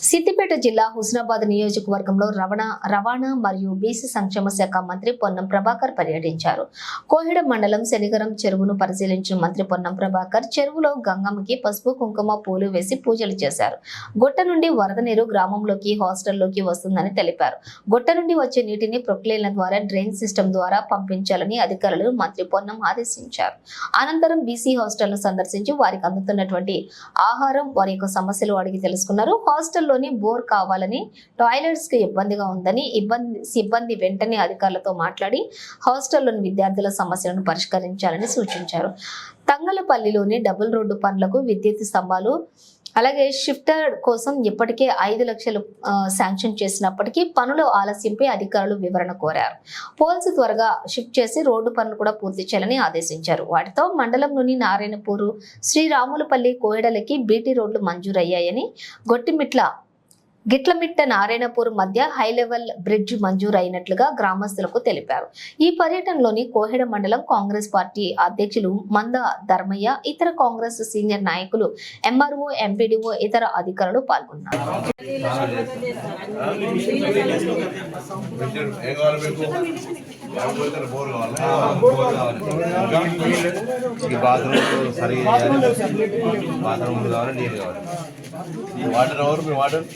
సిద్దిపేట జిల్లా హుస్నాబాద్ నియోజకవర్గంలో రవాణా రవాణా మరియు బీసీ సంక్షేమ శాఖ మంత్రి పొన్నం ప్రభాకర్ పర్యటించారు. కోహిడ మండలం శనిగరం చెరువును పరిశీలించిన మంత్రి పొన్నం ప్రభాకర్ చెరువులో గంగమ్మకి పసుపు కుంకుమ పూలు వేసి పూజలు చేశారు. గుట్ట నుండి వరద నీరు గ్రామంలోకి హాస్టల్లోకి వస్తుందని తెలిపారు. గుట్ట నుండి వచ్చే నీటిని ప్రొక్లేన్ల ద్వారా డ్రైన్ సిస్టమ్ ద్వారా పంపించాలని అధికారులు మంత్రి పొన్నం ఆదేశించారు. అనంతరం బీసీ హాస్టల్ను సందర్శించి వారికి అందుతున్నటువంటి ఆహారం వారి యొక్క సమస్యలు అడిగి తెలుసుకున్నారు. హాస్టల్లో హాస్టల్లోని బోర్ కావాలని టాయిలెట్స్కి ఇబ్బందిగా ఉందని ఇబ్బంది సిబ్బంది వెంటనే అధికారులతో మాట్లాడి హాస్టల్లోని విద్యార్థుల సమస్యలను పరిష్కరించాలని సూచించారు. తంగలపల్లిలోని డబుల్ రోడ్డు పనులకు విద్యుత్ స్తంభాలు అలాగే షిఫ్టర్ కోసం ఇప్పటికే ఐదు లక్షలు శాంక్షన్ చేసినప్పటికీ పనుల ఆలస్యంపై అధికారులు వివరణ కోరారు. పోల్స్ త్వరగా షిఫ్ట్ చేసి రోడ్డు పనులు కూడా పూర్తి చేయాలని ఆదేశించారు. వాటితో మండలంలోని నారాయణపూరు శ్రీరాములపల్లి కోయడలకి బీటీ రోడ్లు మంజూరయ్యాయని గొట్టిమిట్ల గిట్లమిట్ట నారాయణపూర్ మధ్య హై లెవెల్ బ్రిడ్జ్ మంజూరు అయినట్లుగా గ్రామస్తులకు తెలిపారు. ఈ పర్యటనలోని కోహెడ మండలం కాంగ్రెస్ పార్టీ అధ్యక్షులు మంద ధర్మయ్య ఇతర కాంగ్రెస్ సీనియర్ నాయకులు ఎంఆర్ఓ ఎంపీడీఓ ఇతర అధికారులు పాల్గొన్నారు. బాత్రూమ్ సరిగా బాత్రూమ్ కావాలి నీళ్ళు కావాలి వాటర్ ఎవరు మీ వాటర్?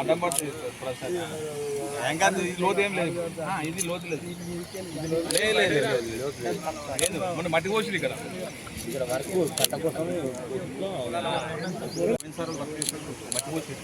అడ్డం పడుతుంది ప్రసాద్. ఏం కాదు ఇది లోతు ఏం లేదు. ఇది లోతు లేదు. లేదు, లేదు, లేదు, లేదు, లోతు లేదు. లేదు, మొన్న మట్టి ఇక్కడ. మట్టి పోసింది